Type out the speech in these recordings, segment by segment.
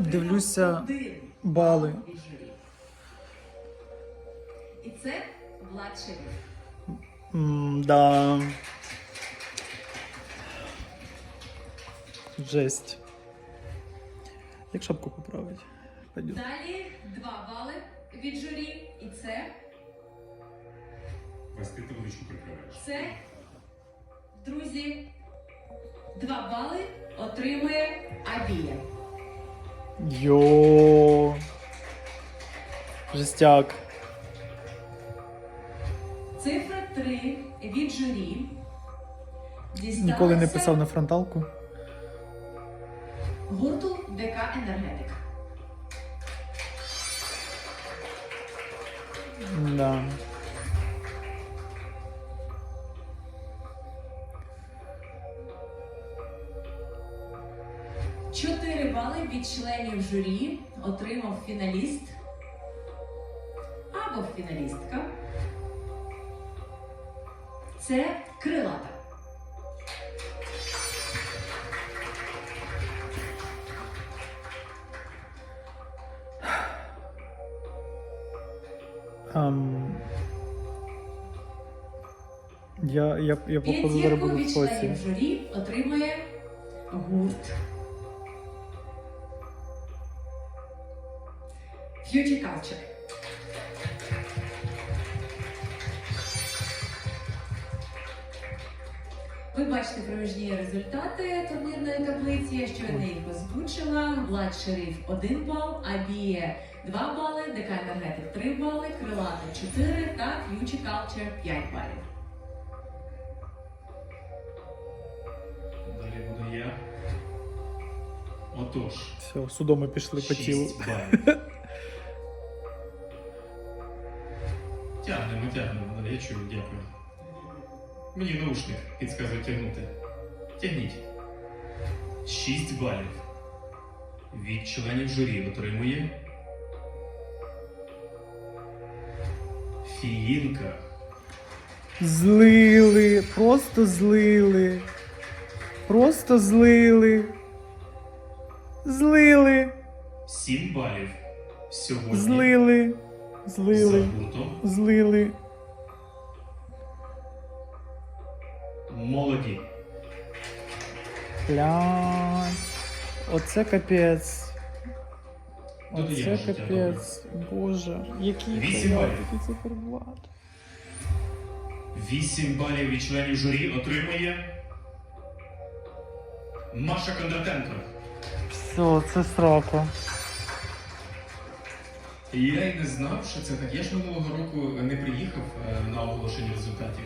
Дивлюся бали. І це Влад. Да. Жесть. Як шапку поправить? Пойдет. Далі два бали від журі. І це, прикриваєш. це, друзі, два бали отримує Абія. Йо. Жестяк. Цифра 3 від журі. Дісталася Ніколи не писав на фронталку. гурту ДК Енергетик. Да. Від членів журі отримав фіналіст або фіналістка. Це крилата. Ам... Я, я, я походу зараз П'ятірку буду в від членів журі отримує гурт. Future Culture. Ви бачите проміжні результати турнірної таблиці. Я щойно їх озвучила. Влад Шериф 1 бал, Абіє 2 бали, ДК Енергетик 3 бали, Крилата 4 та Future Culture 5 балів. Далі буду я. Отож. Все, судоми пішли по тілу. шість балів. Тягнемо, тягнемо. Я чую, дякую. Мені наушник підказує тягнути. Тягніть. 6 балів. Від членів журі отримує. Фіїнка. Злили, просто злили. Просто злили. Злили, 7 балів. Сьогодні злили, злили, злили. молоді. Блядь. Оце капець. Тут є Оце життя, капець. Боже. Який Вісім халят, балів. який циферблат. 8 балів від членів журі отримує Маша Кондратенко. Все, це срака. І Я й не знав, що це так. Я ж минулого року не приїхав е, на оголошення результатів.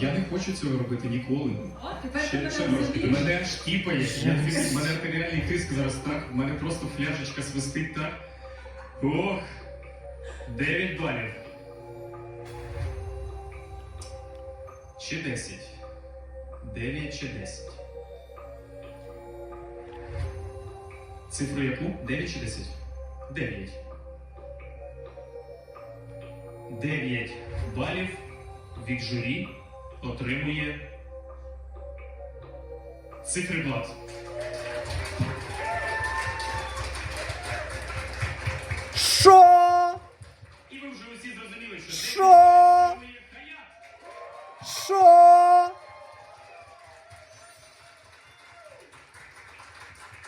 Я не хочу цього робити ніколи. О, тепер Ще, мене ще трошки. Мене аж тіпає. Я мене артеріальний тиск зараз так. У мене просто фляжечка свистить так. Ох! 9 балів. Чи 10? 9 чи 10? Цифру яку? 9 чи 10? 9. 9 балів від журі отримує циферблат.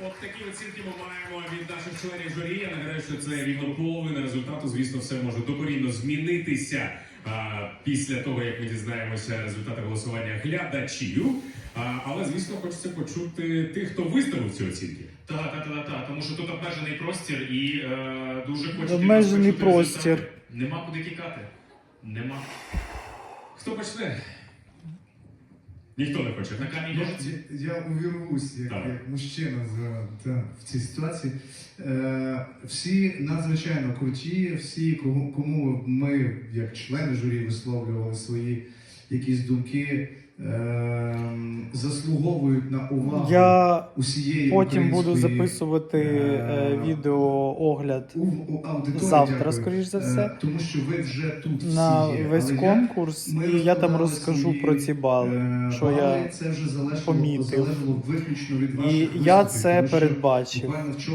От такі оцінки ми маємо від наших членів журі. Я нагадаю, що це рівно половина результату. Звісно, все може докорінно змінитися а, після того, як ми дізнаємося результати голосування глядачів. А, але звісно, хочеться почути тих, хто виставив ці оцінки. Та, та, та, та, тому що тут обмежений простір і е, дуже хочуть Обмежений простір. результати. Нема куди тікати. Нема. Хто почне? Ніхто не хоче. На камінь ножиці. Я, я увірвусь як, Так. як мужчина за, та, в цій ситуації. Е, всі надзвичайно круті, всі, кому, кому ми, як члени журі, висловлювали свої якісь думки. Е, заслуговують на увагу Я усієї потім буду записувати е, е, відеоогляд у- у завтра, дякую. скоріш за Е, все, тому що ви вже тут всі на є. весь Але конкурс, ми і я там розкажу свої, про ці бали, е, що бали. я це вже залежало, помітив. залежало виключно від ваших і виступів, я це тому передбачив.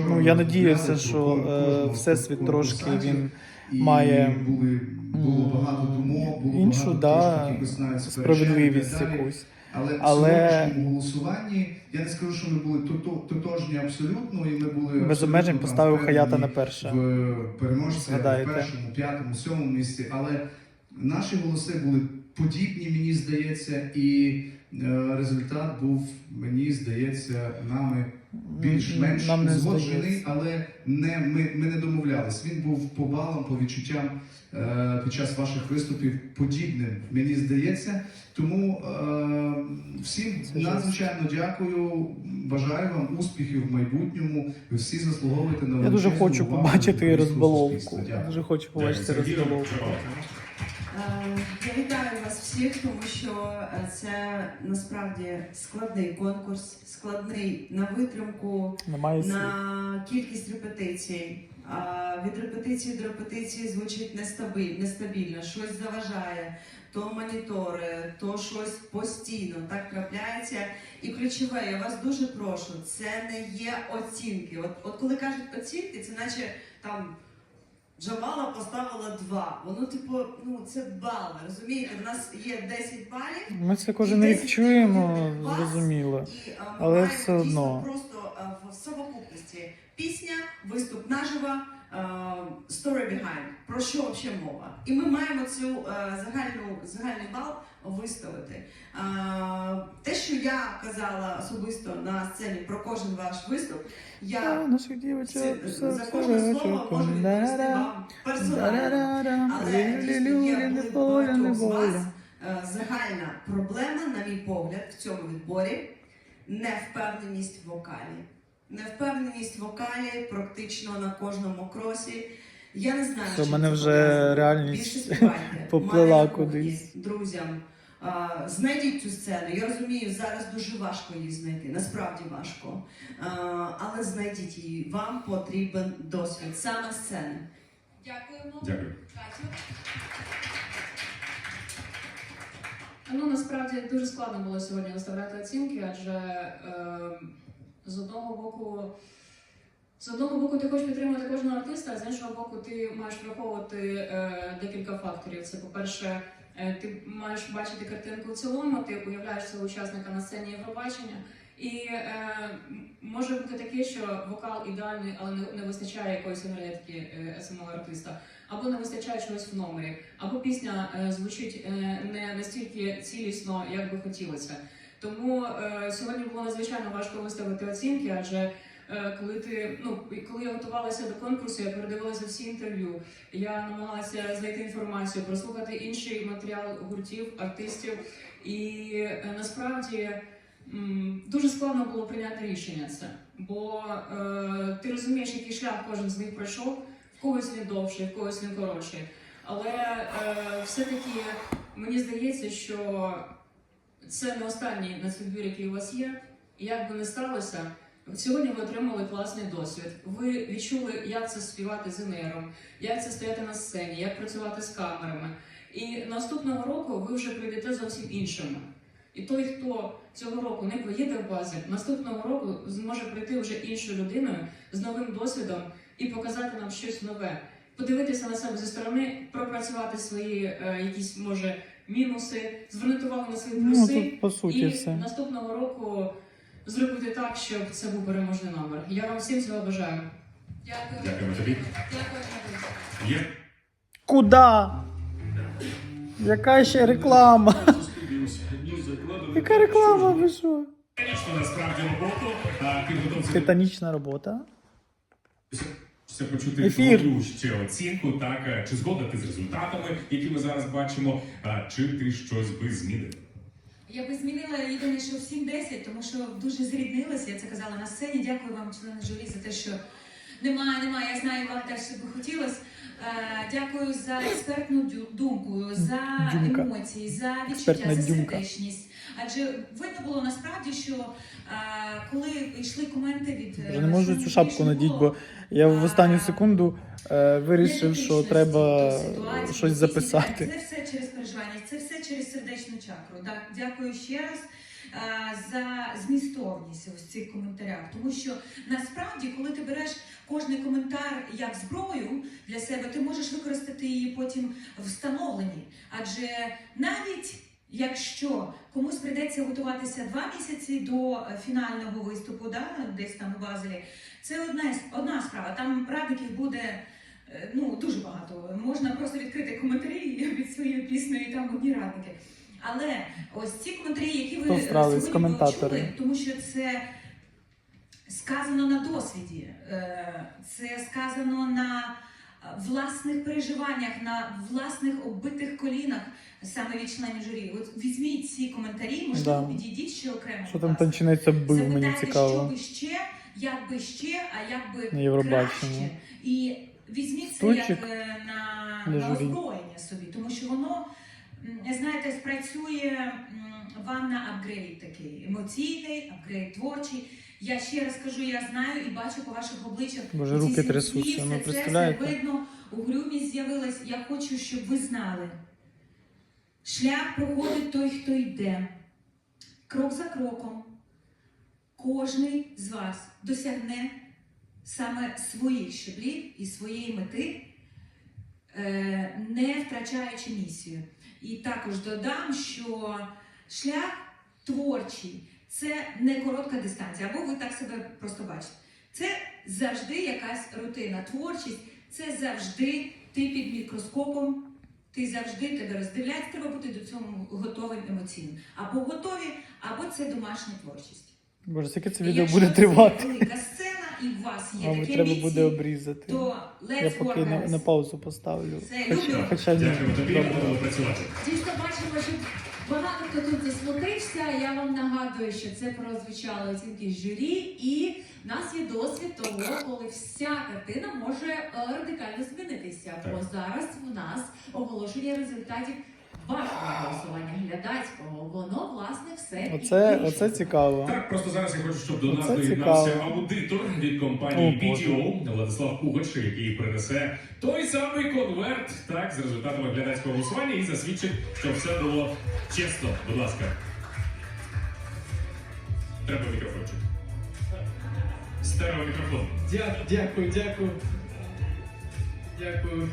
Ну я надіюся, що е, всесвіт трошки він і має, були було багато думок, було іншу, багато да, навіть справедливість якусь. Але, Але- в сьогоднішньому голосуванні я не скажу, що ми були тотожні абсолютно, і ми були Без обмежень поставив Хаята на перше. в переможці в першому, п'ятому, сьомому місці. Але наші голоси були подібні, мені здається, і е, результат був, мені здається, нами більш-менш узгоджений, але не ми, ми не домовлялись. Він був по балам, по відчуттям е, під час ваших виступів подібним, мені здається. Тому е, всім надзвичайно дякую. Бажаю вам успіхів в майбутньому. Ви всі заслуговуєте на Я дуже хочу увагу побачити розбаловку. Я дуже хочу побачити розбаловку. Е, Я вітаю вас всіх, тому що е, це насправді складний конкурс, складний на витримку, на кількість репетицій. Від репетиції до репетиції звучить нестабіль, нестабільно, щось заважає, то монітори, то щось постійно так трапляється. І ключове, я вас дуже прошу, це не є оцінки. От, от коли кажуть оцінки, це наче там. Джамала поставила два. Воно, типу, ну це бали. Розумієте, в нас є 10 балів, Ми це кожен рік чуємо, зрозуміло. і а, ми Але маємо все одно. просто а, в совокупності пісня, виступ наживо, story behind. Про що взагалі мова? І ми маємо цю а, загальну загальний бал виставити. Те, що я казала особисто на сцені про кожен ваш виступ, я за кожне слово можу відповісти вам персонально. Але дійсно є багатьох з вас е, загальна проблема, на мій погляд, в цьому відборі невпевненість в вокалі. Невпевненість в вокалі практично на кожному кросі. Я не знаю, чим мене вже пов'язано. реальність Більше поплила кудись. Друзям, а, знайдіть цю сцену. Я розумію, зараз дуже важко її знайти, насправді важко. А, але знайдіть її. Вам потрібен досвід, саме сцени. Дякуємо. Дякую. Катю. Ну насправді дуже складно було сьогодні виставляти оцінки, адже е, з одного боку. З одного боку, ти хочеш підтримувати кожного артиста, а з іншого боку, ти маєш враховувати е, декілька факторів. Це, по-перше, е, ти маєш бачити картинку в цілому, ти уявляєш цього учасника на сцені Євробачення. І е, може бути таке, що вокал ідеальний, але не, не вистачає якоїсь енергетики е, самого артиста, або не вистачає чогось в номері, або пісня е, звучить е, не настільки цілісно, як би хотілося. Тому е, сьогодні було надзвичайно важко виставити оцінки, адже е, коли ти ну коли я готувалася до конкурсу, я передивилася всі інтерв'ю. Я намагалася знайти інформацію, прослухати інший матеріал гуртів, артистів, і е, насправді. Дуже складно було прийняти рішення це, бо е, ти розумієш, який шлях кожен з них пройшов, в когось він довший, в когось він коротший. Але е, все-таки мені здається, що це не останній нацвідбір, який у вас є. Як би не сталося, сьогодні ви отримали класний досвід. Ви відчули, як це співати з інером, як це стояти на сцені, як працювати з камерами. І наступного року ви вже прийдете зовсім іншими. І той, хто цього року не поїде в базі, наступного року зможе прийти вже іншою людиною з новим досвідом і показати нам щось нове, подивитися на себе зі сторони, пропрацювати свої е, якісь може мінуси, звернути увагу на свої Ну, плюси. тут по суті і все. наступного року зробити так, щоб це був переможний номер. Я вам всім цього бажаю. Дякую. Дякуємо тобі. Дякую. Є. Куда? Яка ще реклама? Яка реклама, ви що? Титанічну насправді роботу. Титанічна робота. Хочеться почути Ефір. твою ще оцінку, так е, чи згодна ти з результатами, які ми зараз бачимо, чи ти щось би змінив? Я би змінила єдине, що в 7-10, тому що дуже зріднилася, я це казала на сцені. Дякую вам, члени журі, за те, що Немає, немає. Я знаю, вам теж би хотілося. Е, Дякую за експертну думку, за емоції, за відчуття, за сердечність. Адже видно було насправді, що е, коли йшли коменти від е, Вже не можу цю шапку надіть, бо я в останню секунду е, вирішив, що треба ситуації, щось записати. Це все через переживання, це все через сердечну чакру. Так, дякую ще раз за змістовність ось цих коментарях. Тому що насправді, коли ти береш кожний коментар як зброю для себе, ти можеш використати її потім в становленні. Адже навіть Якщо комусь прийдеться готуватися два місяці до е, фінального виступу, да, десь там у Базелі, це одна, одна справа. Там радників буде е, ну, дуже багато. Можна просто відкрити коментарі від своєї пісні, і там одні радники. Але ось ці коментарі, які ви сьогодні почули, тому що це сказано на досвіді, е, це сказано на власних переживаннях, на власних оббитих колінах саме від членів журі. От візьміть ці коментарі, можливо, Да. підійдіть ще окремо. Що там танчинець бив, мені Запитайте, що цікаво. би ще, як би ще, а як би краще. І візьміть це як е, на, на озброєння собі, тому що воно, знаєте, спрацює вам на апгрейд такий емоційний, апгрейд творчий. Я ще раз кажу, я знаю і бачу по ваших обличчях. Боже, руки трясуться, ну, все це, представляєте? все видно, угрюмість з'явилась. Я хочу, щоб ви знали. Шлях проходить той, хто йде. Крок за кроком. Кожний з вас досягне саме своїх щеблів і своєї мети, е, не втрачаючи місію. І також додам, що шлях творчий це не коротка дистанція, або ви так себе просто бачите. Це завжди якась рутина. Творчість це завжди ти під мікроскопом, ти завжди тебе роздивляють, треба бути до цього готовим емоційно. Або готові, або це домашня творчість. Боже, скільки це відео якщо буде це тривати? велика сцена і у вас є Мабуть, треба амбіції, буде обрізати. то let's Я поки на, на паузу поставлю. Це Хоча, люблю. хоча. Дякую тобі, будемо працювати. Дійсно бачимо, що багато хто тут засмутився. Я вам нагадую, що це прозвучало оцінки журі, і в нас є досвід того, коли вся картина може е, радикально змінитися. Бо зараз у нас оголошення результатів вашого голосування глядацького. Воно власне все і Оце, вирішує. оце цікаво. Так, просто зараз я хочу, щоб до нас Оце доєднався цікаво. аудитор від компанії О, Боже. BDO Владислав Пугач, який принесе той самий конверт так, з результатами глядацького голосування і засвідчить, що все було чесно. Будь ласка. Треба мікрофончик. Стерео мікрофон. Дя- Дякую, дякую. Дякую.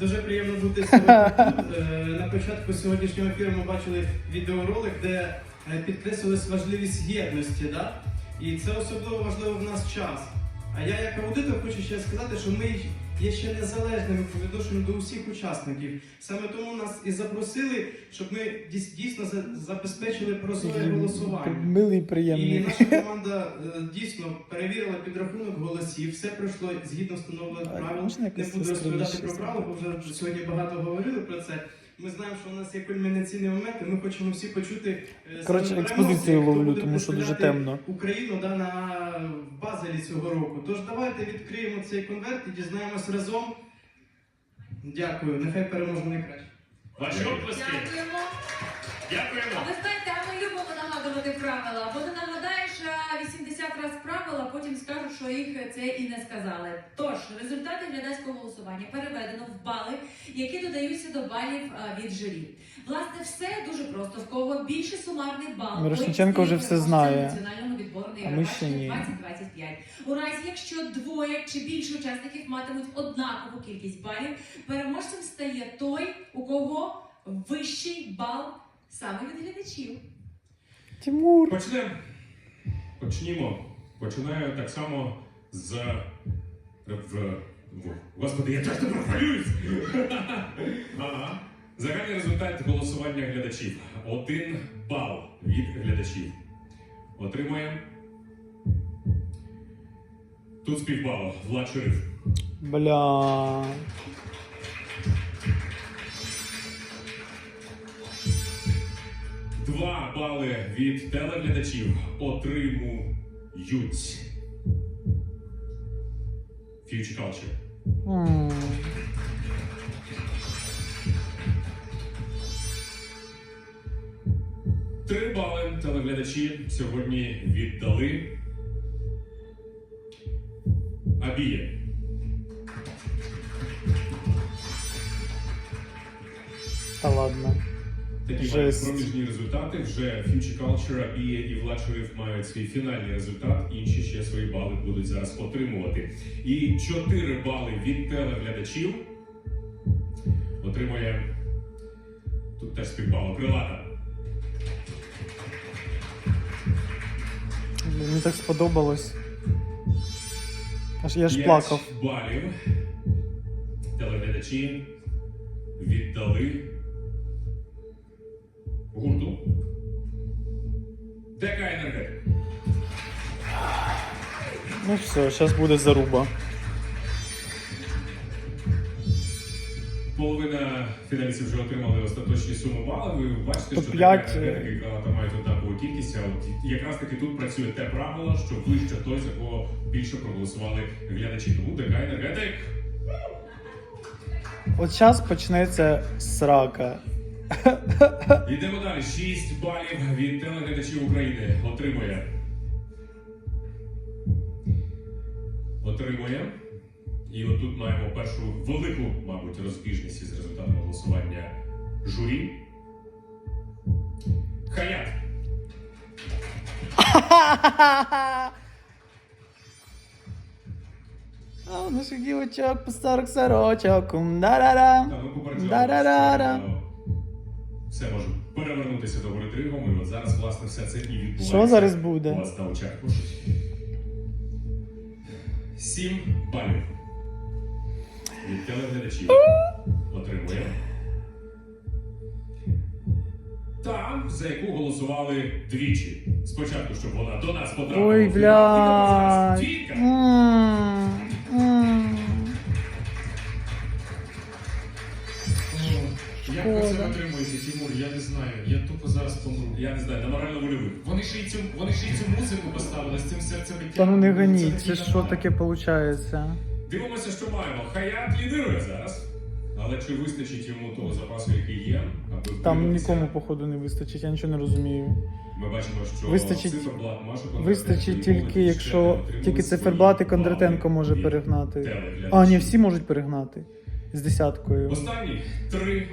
Дуже приємно бути сьогодні тут. Е, На початку сьогоднішнього ефіру ми бачили відеоролик, де е, підкреслилась важливість єдності. Да? І це особливо важливо в нас час. А я як аудитор хочу ще сказати, що ми є ще незалежними по відношенню до усіх учасників. Саме тому нас і запросили, щоб ми дійс- дійсно за- забезпечили прозоре голосування. Милий приємний. І наша команда е, дійсно перевірила підрахунок голосів, все пройшло згідно встановлених правил. Не буду розповідати про правила, бо вже сьогодні багато говорили про це. Ми знаємо, що у нас є кульмінаційний момент, і ми хочемо всі почути е, Коротше, експозицію хто ловлю, буде тому що дуже представляти темно. Україну да, на в Базелі цього року. Тож давайте відкриємо цей конверт і дізнаємось разом. Дякую, нехай переможе найкраще. Ваші оплески. Дякуємо. А ви знаєте, а ми любимо нагадувати правила, бо ти нагадаєш а, 80 разів правила, потім скажуть, що їх це і не сказали. Тож результати глядацького голосування переведено в бали, які додаються до балів а, від журі. Власне, все дуже просто. В кого більше сумарний бал, Мирошниченко вже все знає. національного відбору на А ми ще ні. Євробачення 2025. У разі, якщо двоє чи більше учасників матимуть однакову кількість балів, переможцем стає той, у кого вищий бал саме від глядачів. Тимур. Почнемо. Почнімо. Починаю так само з. В... в- Господи, я часто прохвалююсь! Ага. Загальний результат голосування глядачів. Один бал від глядачів. Отримує. Тут співбало. Влад Шериф. Бля. Два бали від телеглядачів отримують. Future Culture. М. Три бали телеглядачі сьогодні віддали Абіє. Та ладно. Такі мають проміжні результати. Вже Future Culture, Абіє і Влад мають свій фінальний результат. Інші ще свої бали будуть зараз отримувати. І 4 бали від телеглядачів отримує тут теж співпало крилата. Мені так сподобалось. Аж я ж П'ять плакав. балів телеглядачі віддали Ну все, зараз буде заруба. Половина фіналістів вже отримали остаточні суми балів. Ви бачите, що п'ять, ДК Енергетик мають однакову кількість. А от якраз таки тут працює те правило, що вище той, за кого більше проголосували глядачі. Тому ДК Енергетик От зараз почнеться срака. Йдемо далі. 6 балів від телеглядачів України отримує. Отримує. І отут маємо першу велику, мабуть, розбіжність із результатом голосування журі. Хаят. А у наших дівочок по 40 сорочок. Попереджали, Да-да-да-да. все може перевернутися до гори Дригом. І от зараз, власне, все це і відбувається. Що зараз буде? У вас на очах. Сім балів. Від телеглядачів отримує. Та, за яку голосували двічі. Спочатку, щоб вона до нас потрапила. Ой. М, м. Як ви це Шкода. витримуєте, Тимур? Я не знаю. Я тупо зараз помру. Я не знаю, на морально-вольових. Вони ж і цю, вони ж і цю музику поставили з цим серцем. Та ну не ганіть, це що таке виходить? Дивимося, що маємо. Хаят лідирує зараз. Але чи вистачить йому того запасу, який є, аби Там нікому, походу, не вистачить, я нічого не розумію. Ми бачимо, що Вистачить- циферблат Кондратенко Вистачить тільки, якщо тільки циферблат і Кондратенко може перегнати. А, ні, всі можуть перегнати. З десяткою. Останні три.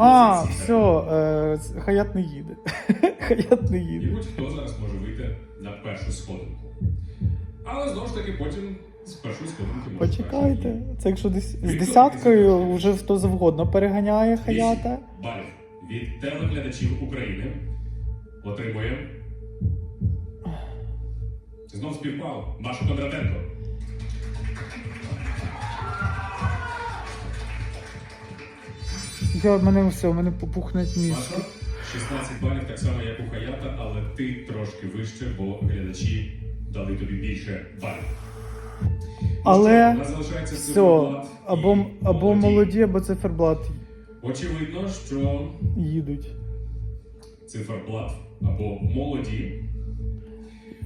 А, все, е, Хаят не їде. Хаят не І їде. будь-хто зараз може вийти на першу сходинку. Але знову ж таки потім з першої сходинки може Почекайте. Це якщо десь з десяткою вже хто завгодно переганяє Хаята. балів від телеглядачів України отримує. Знов співпало. Маша Кондратенко. Я мене все, в мене попухнуть мізки. 16 балів, так само, як у Хаята, але ти трошки вище, бо глядачі дали тобі більше балів. Але у Все, циферблат і або, або молоді, або циферблат Очевидно, що їдуть. циферблат або молоді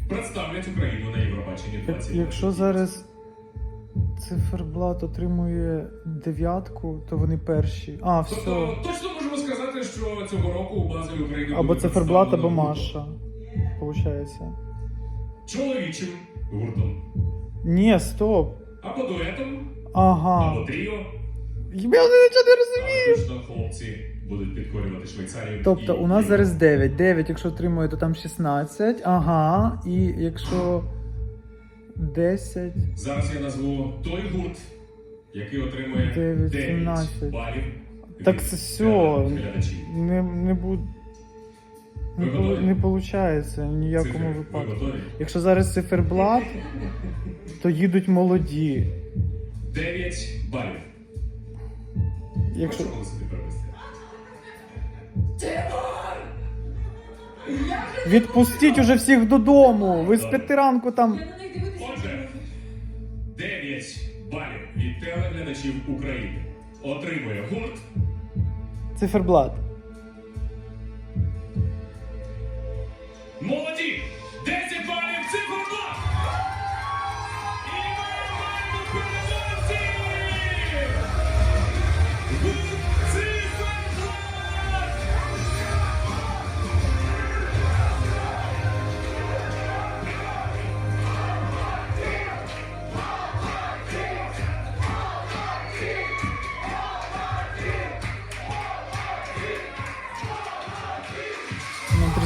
представлять Україну на Євробаченні 20. Якщо зараз циферблат отримує дев'ятку, то вони перші. А, все. Тобто точно можемо сказати, що цього року у базові України Або буде циферблат, або представлено Маша. Получається. чоловічим гуртом, Ні, стоп. або дуетом, Ага. або тріо, Я нічого не розумію. але точно хлопці будуть підкорювати Швейцарію. Тобто і у нас зараз 9. 9, якщо отримує, то там 16. Ага. І якщо 10. Зараз я назву той гурт, який отримує Дев'ять, 9 балів. Так це все. Не, не буде. Не, Ви не виходить в ніякому Цифри, випадку. Якщо зараз циферблат, то їдуть молоді. 9 балів. Якщо... Відпустіть уже всіх додому. Ви з п'яти ранку там. Телеглядачів України отримує гурт Циферблат. Молоді!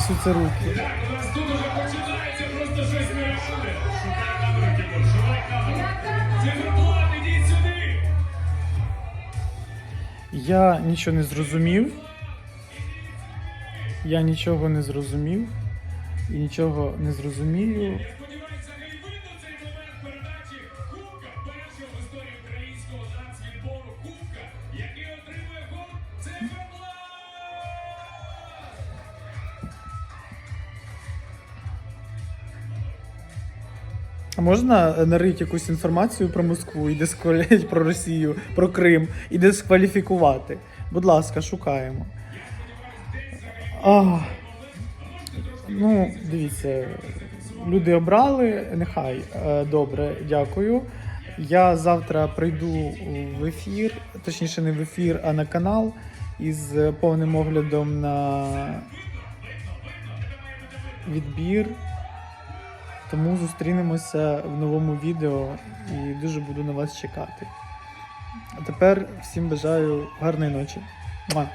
Трясуться руки. Тут уже починається просто щось нереальне. Шукай ідіть сюди. Я нічого не зрозумів. Я нічого не зрозумів. І нічого не зрозумію. А можна нарити якусь інформацію про Москву і дисквалі... про Росію, про Крим і дискваліфікувати? Будь ласка, шукаємо. А, ну, дивіться, люди обрали, нехай. Е, Добре, дякую. Я завтра прийду в ефір, точніше, не в ефір, а на канал із повним оглядом на відбір. Тому зустрінемося в новому відео і дуже буду на вас чекати. А тепер всім бажаю гарної ночі. Муа.